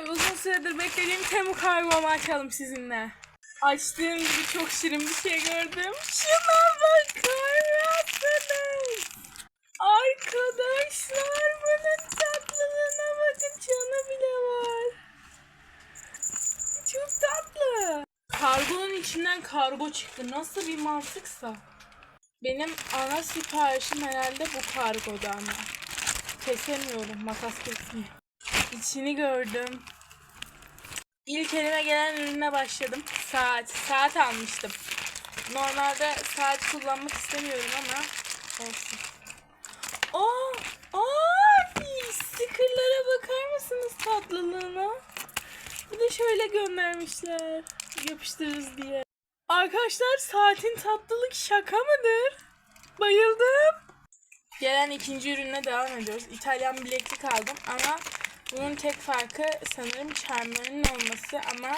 Arkadaşlar uzun süredir beklediğim Temu kargomu açalım sizinle. Açtığım gibi çok şirin bir şey gördüm. Şuna bakar mısınız? Arkadaşlar bunun tatlılığına bakın canı bile var. Çok tatlı. Kargonun içinden kargo çıktı. Nasıl bir mantıksa. Benim ana siparişim herhalde bu kargoda ama. Kesemiyorum. Makas kesmiyor. İçini gördüm. İlk elime gelen ürüne başladım. Saat. Saat almıştım. Normalde saat kullanmak istemiyorum ama olsun. Aa, aa, stickerlara bakar mısınız tatlılığına? Bir de şöyle göndermişler. Yapıştırırız diye. Arkadaşlar saatin tatlılık şaka mıdır? Bayıldım. Gelen ikinci ürüne devam ediyoruz. İtalyan bileklik aldım ama bunun tek farkı sanırım çermenin olması ama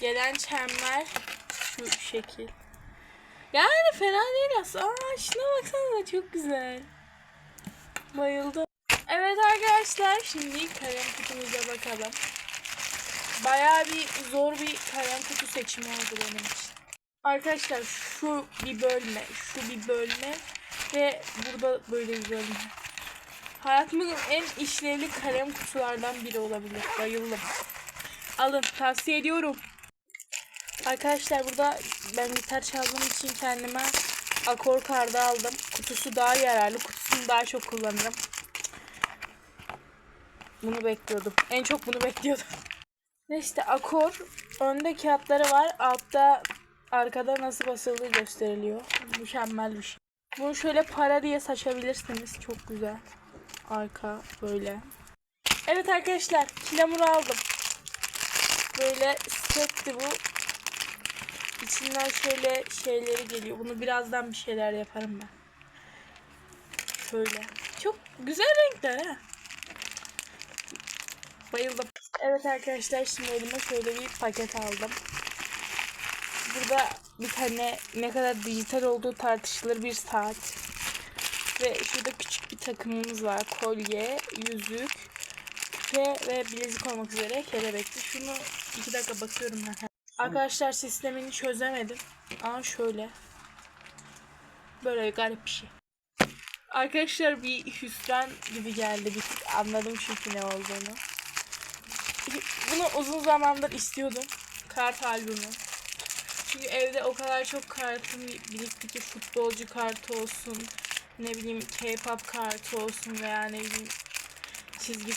gelen çember şu şekil. Yani fena değil aslında. Aa şuna baksana çok güzel. Bayıldım. Evet arkadaşlar şimdi kalem kutumuza bakalım. Bayağı bir zor bir kalem kutu seçimi oldu benim için. Arkadaşlar şu bir bölme, şu bir bölme ve burada böyle bir bölme. Hayatımın en işlevli kalem kutulardan biri olabilir. Bayıldım. Alın tavsiye ediyorum. Arkadaşlar burada ben gitar çaldığım için kendime akor kartı aldım. Kutusu daha yararlı. Kutusunu daha çok kullanırım. Bunu bekliyordum. En çok bunu bekliyordum. Neyse akor. Önde kağıtları var. Altta arkada nasıl basıldığı gösteriliyor. Mükemmel bir şey. Bunu şöyle para diye saçabilirsiniz. Çok güzel. Arka böyle. Evet arkadaşlar. Kilamuru aldım. Böyle setti bu. İçinden şöyle şeyleri geliyor. Bunu birazdan bir şeyler yaparım ben. Şöyle. Çok güzel renkler ha. Bayıldım. Evet arkadaşlar şimdi elime şöyle bir paket aldım. Burada bir tane ne kadar dijital olduğu tartışılır bir saat. Ve şurada küçük bir takımımız var. Kolye, yüzük, küpe ve bilezik olmak üzere kelebekli. Şunu iki dakika bakıyorum ben. Arkadaşlar sistemini çözemedim. Ama şöyle. Böyle garip bir şey. Arkadaşlar bir hüsran gibi geldi. Bir tık anladım çünkü ne olduğunu. Bunu uzun zamandır istiyordum. Kart albümü. Çünkü evde o kadar çok kartım birikti ki futbolcu kartı olsun, ne bileyim K-pop kartı olsun veya ne bileyim çizgi